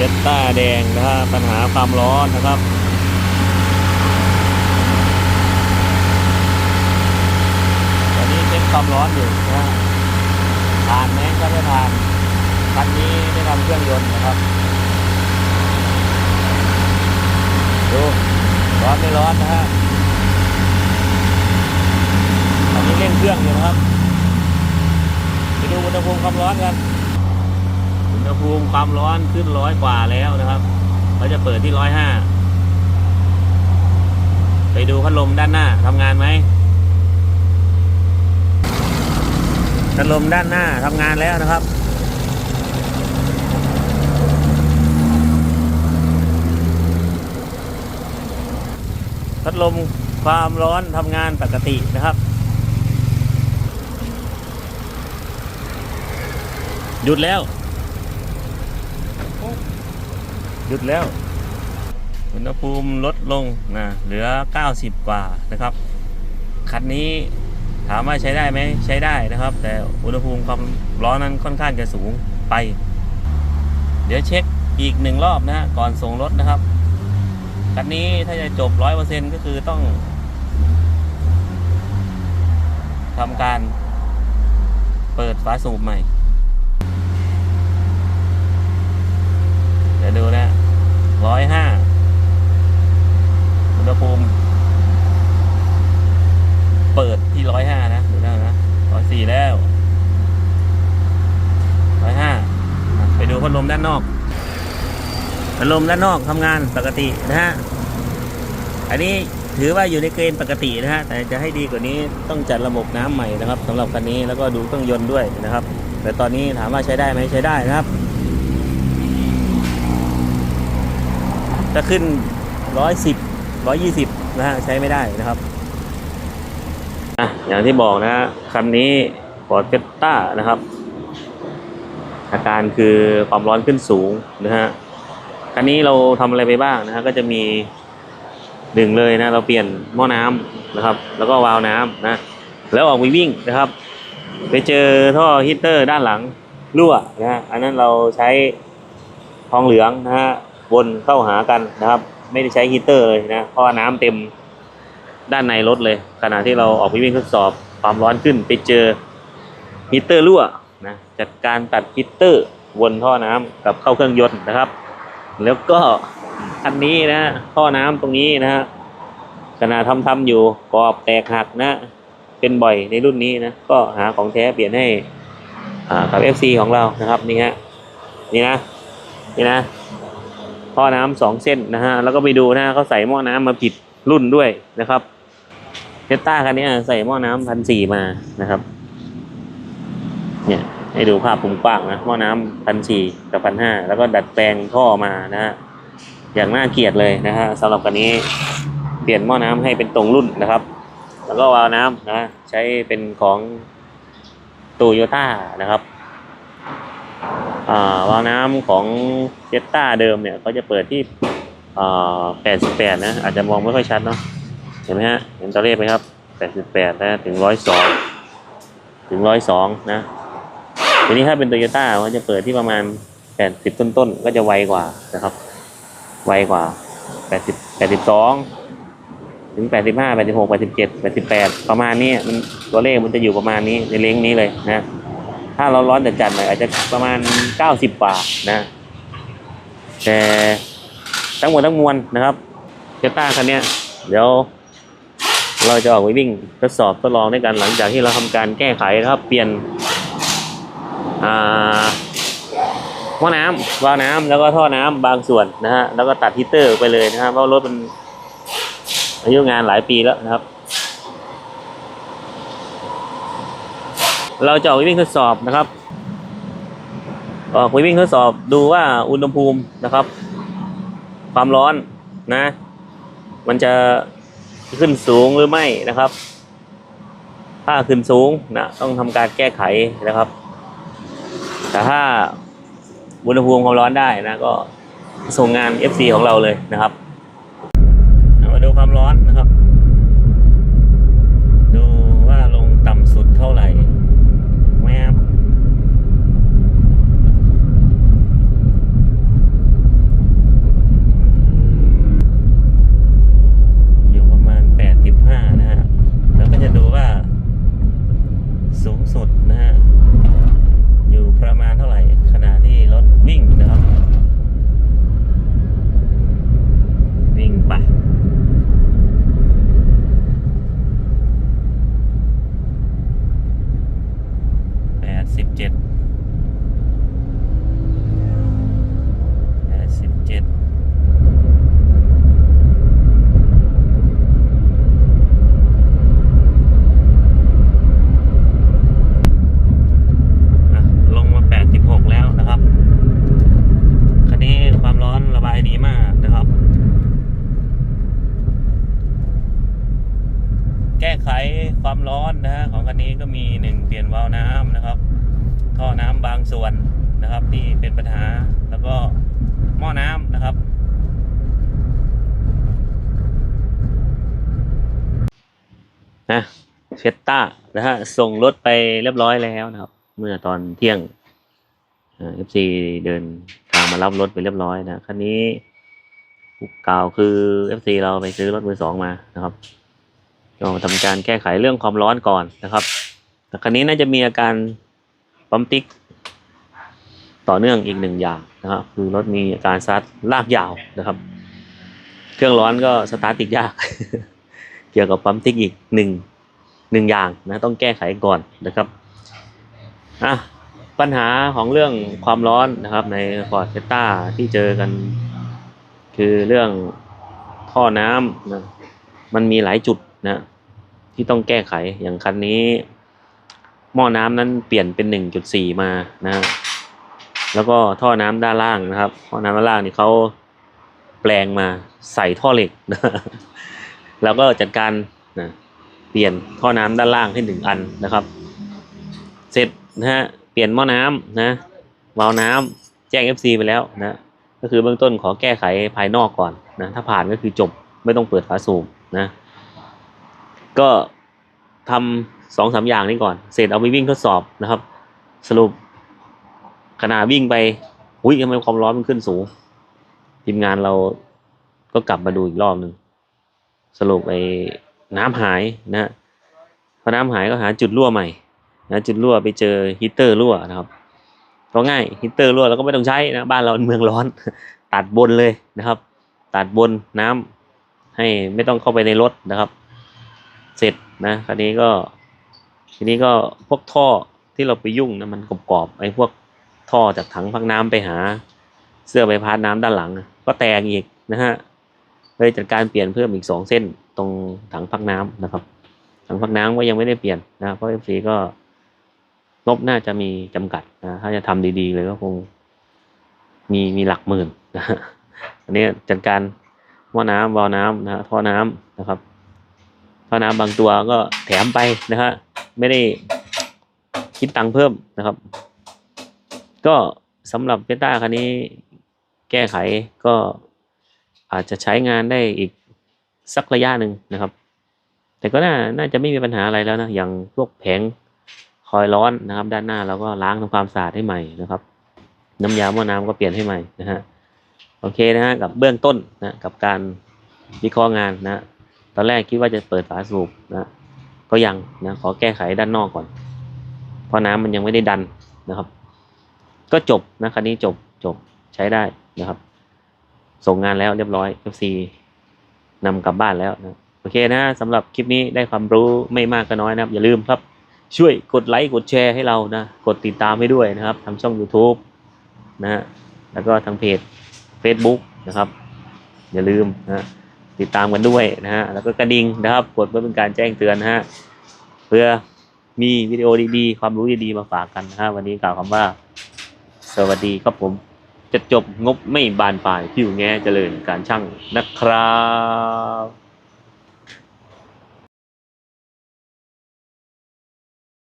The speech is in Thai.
เจตต้าแดงนะฮะปัญหาความร้อนนะครับตอนนี้เช็คความร้อนอยู่นะฮะผ่านไหมก็ไม่ผ่านคันนี้ได้ทำเครื่องยนต์นะครับดูร้อนไม่ร้อนนะฮะตอนนี้เร่งเครื่องอยู่นะครับไปดูอุณหภูมิความร้อนกัน ณหภูมิความร้อนขึ้นร้อยกว่าแล้วนะครับเราจะเปิดที่ร้อยห้าไปดูพัดลมด้านหน้าทำงานไหมพัดลมด้านหน้าทำงานแล้วนะครับพัดลมความร้อนทำงานปกตินะครับ หยุดแล้ว หยุดแล้ว อุณหภูมิลดลงนะเหลือ 90 กว่านะครับ คันนี้ถามว่าใช้ได้ไหมใช้ได้นะครับ แต่อุณหภูมิความร้อนนั้นค่อนข้างจะสูงไป เดี๋ยวเช็คอีกหนึ่งรอบนะฮะก่อนส่งรถนะครับคันนี้ถ้าจะจบร้อยเปอร์เซ็นก็คือต้องทำการเปิดฝาสูบใหม่ เดี๋ยวดูนะร้อยห้าอุณหภูมิ เปิดที่ร้อยห้านะ ดูนะนะร้อยสี่แล้วร้อยห้าไปดูพัดลมด้านนอก พัดลมด้านนอกทำงานปกตินะฮะ อันนี้ถือว่าอยู่ในเกณฑ์ปกตินะฮะ แต่จะให้ดีกว่านี้ต้องจัดระบบน้ำใหม่นะครับสำหรับคันนี้แล้วก็ดูเครื่องยนต์ด้วยนะครับ แต่ตอนนี้ถามว่าใช้ได้ไหมใช้ได้นะครับจะขึ้นร้อยสิบร้อยยี่สิบนะฮะใช้ไม่ได้นะครับอะอย่างที่บอกนะฮะคันนี้ฟอร์ดเ e ต้านะครับ อาการคือความร้อนขึ้นสูงนะฮะ คันนี้เราทำอะไรไปบ้างนะฮะก็จะมีหนึ่งเลยนะเราเปลี่ยนหม้อน้ำนะครับ แล้วก็วาล์วน้ำนะ แล้วออกไปวิ่งนะครับ ไปเจอท่อฮีตเตอร์ด้านหลังรั่วนะฮะอันนั้นเราใช้ทองเหลืองนะฮะวนเข้าหากันนะครับ ไม่ได้ใช้ฮีตเตอร์เลยนะเพราะว่าน้ำเต็มด้านในรถเลย ขณะที่เราออกไปวิ่งทดสอบความร้อนขึ้นไปเจอฮีตเตอร์รั่วนะจัดการตัดฮีตเตอร์วนท่อน้ำกับเข้าเครื่องยนต์นะครับ แล้วก็คันนี้นะท่อน้ำตรงนี้นะฮะขณะทำทำอยู่กรอบแตกหักนะ เป็นบ่อยในรุ่นนี้นะ ก็หาของแท้เปลี่ยนให้อ่ากับ FC ของเรานะครับนี่ฮะนี่นะนี่นะท่อน้ำสองเส้นนะฮะแล้วก็ไปดูนะเขาใส่หม้อน้ำมาผิดรุ่นด้วยนะครับเทสต้าคันนี้ใส่หม้อน้ำพันสี่มานะครับ เนี่ย ให้ดูภาพปุ่มกว้างนะหม้อน้ำพันสี่กับพันห้าแล้วก็ดัดแปลงท่อมานะฮะอย่างน่าเกลียดเลยนะฮะสำหรับคันนี้เปลี่ยนหม้อน้ำให้เป็นตรงรุ่นนะครับ แล้วก็วาล์วน้ำนะใช้เป็นของโตโยต้านะครับอ่าวาล์วน้ำของเจตต้าเดิมเนี่ยเขาจะเปิดที่อ่า88นะอาจจะมองไม่ค่อยชัดเนาะเห็นไหมฮะเห็นตัวเลขไหมครับ88นะถึง102ถึง102นะ ทีนี้ถ้าเป็นโตโยต้าเขาจะเปิดที่ประมาณ80ต้นๆ ก็จะไวกว่านะครับ ไวกว่า80 82ถึง85 86 87 88ประมาณนี้มันตัวเลขมันจะอยู่ประมาณนี้ในเลงนี้เลยนะ ถ้าเราร้อนจัดๆหน่อยอาจจะประมาณ90กว่านะแต่ทั้งหมดทั้งมวลนะครับเจต้าคันนี้เดี๋ยวเราจะออกไปวิ่งทดสอบทดลองด้วยกันหลังจากที่เราทำการแก้ไขนะครับ เปลี่ยน หม้อน้ำวาล์วน้ำแล้วก็ท่อน้ำบางส่วนนะฮะแล้วก็ตัดฮีตเตอร์ไปเลยนะครับเพราะรถมันอายุงานหลายปีแล้วนะครับ เราจะออกวิ่งทดสอบนะครับออกวิ่งทดสอบดูว่าอุณหภูมินะครับ ความร้อนนะ มันจะขึ้นสูงหรือไม่นะครับ ถ้าขึ้นสูงนะต้องทำการแก้ไขนะครับ แต่ถ้าอุณหภูมิความร้อนได้นะก็ส่งงาน FC ของเราเลยนะครับ มาดูความร้อนนะครับ 7 นะเฟสต้านะฮะส่งรถไปเรียบร้อยแล้วนะครับ เมื่อตอนเที่ยงเอฟซีเดินทางมารับรถไปเรียบร้อยนะคันนี้กล่าวคือเอฟซีเราไปซื้อรถมือสองมานะครับก็ทำการแก้ไขเรื่องความร้อนก่อนนะครับแต่คันนี้น่าจะมีอาการปั๊มติ๊ก ต่อเนื่องอีกหนึ่งอย่างนะครับคือรถมีอาการซัดลากยาวนะครับ เครื่องร้อนก็สตาร์ทติดยาก กี่ยวกับปั๊มติ๊กอีกหนึ่งหนึ่งอย่างนะต้องแก้ไขก่อนนะครับอะปัญหาของเรื่องความร้อนนะครับ ใน Ford f i e s t a ที่เจอกัน คือเรื่องท่อน้ำนะมันมีหลายจุดนะที่ต้องแก้ไขอย่างคันนี้หม้อน้ำนั้นเปลี่ยนเป็น 1.4 มานะแล้วก็ท่อน้ำด้านล่างนะครับท่อน้ำด้านล่างนี่เขาแปลงมาใส่ท่อเหล็กนะ แล้วก็จัดการนะเปลี่ยนท่อน้ำด้านล่างให้หนึ่งอันนะครับ เสร็จนะฮะเปลี่ยนหม้อน้ำนะวาล์วน้ำแจ้ง FC ไปแล้วนะก็คือเบื้องต้นขอแก้ไขภายนอกก่อนนะถ้าผ่านก็คือจบไม่ต้องเปิดฝาสูบนะ ก็ทำสองสามอย่างนี้ก่อน เสร็จเอาไปวิ่งทดสอบนะครับ สรุปขณะวิ่งไปอุ้ยทำไมความร้อนมันขึ้นสูงทีมงานเราก็กลับมาดูอีกรอบหนึ่ง สรุปไอ้น้ำหายนะฮะพอน้ำหายก็หาจุดรั่วใหม่นะจุดรั่วไปเจอฮีตเตอร์รั่วนะครับก็ง่ายฮีตเตอร์รั่วเราก็ไม่ต้องใช้นะบ้านเราเมืองร้อน ตัดบนเลยนะครับ ตัดบนน้ำให้ไม่ต้องเข้าไปในรถนะครับ เสร็จนะคราวนี้ก็ทีนี้ก็พวกท่อที่เราไปยุ่งนะมันกรอบๆไอ้พวกท่อจากถังพักน้ำไปหา เสื้อใบพัดน้ำด้านหลัง ก็แตกอีกนะฮะ เลยจัดการเปลี่ยนเพิ่มอีกสองเส้นตรงถังพักน้ำนะครับ ถังพักน้ำก็ยังไม่ได้เปลี่ยนนะเพราะเอฟซีก็งบน่าจะมีจำกัดนะถ้าจะทำดีๆ เลยก็คงมีมีหลักหมื่นนะอันนี้จัดการหม้อน้ำวาล์วน้ำนะฮะท่อน้ำนะครับท่อน้ำบางตัวก็แถมไปนะฮะไม่ได้คิดตังค์เพิ่มนะครับ ก็สำหรับเบต้าคันนี้แก้ไขก็ อาจจะใช้งานได้อีกสักระยะหนึ่งนะครับ แต่ก็น่าน่าจะไม่มีปัญหาอะไรแล้วนะอย่างพวกแผงคอยร้อนนะครับ ด้านหน้าเราก็ล้างทำความสะอาดให้ใหม่นะครับ น้ำยาหม้อน้ำก็เปลี่ยนให้ใหม่นะฮะโอเคนะฮะกับเบื้องต้นนะกับการวิเคราะห์งานนะตอนแรกคิดว่าจะเปิดฝาสูบนะก็ยังนะขอแก้ไขด้านนอกก่อน เพราะน้ำมันยังไม่ได้ดันนะครับ ก็จบนะคันนี้จบจบใช้ได้นะครับ ส่งงานแล้วเรียบร้อย FC นำกลับบ้านแล้วนะโอเคนะสำหรับคลิปนี้ได้ความรู้ไม่มากก็น้อยนะครับ อย่าลืมครับช่วยกดไลค์กดแชร์ให้เรานะ กดติดตามให้ด้วยนะครับทางช่อง YouTube นะฮะแล้วก็ทางเพจ Facebook นะครับ อย่าลืมนะติดตามกันด้วยนะฮะแล้วก็กระดิ่งนะครับ กดเพื่อเป็นการแจ้งเตือนนะฮะเพื่อมีวิดีโอดีๆ ความรู้ดีๆมาฝากกันนะฮะวันนี้กล่าวคำว่า สวัสดีครับผม จะจบงบไม่บานปลายผิวแง่เจริญการช่างนะครับ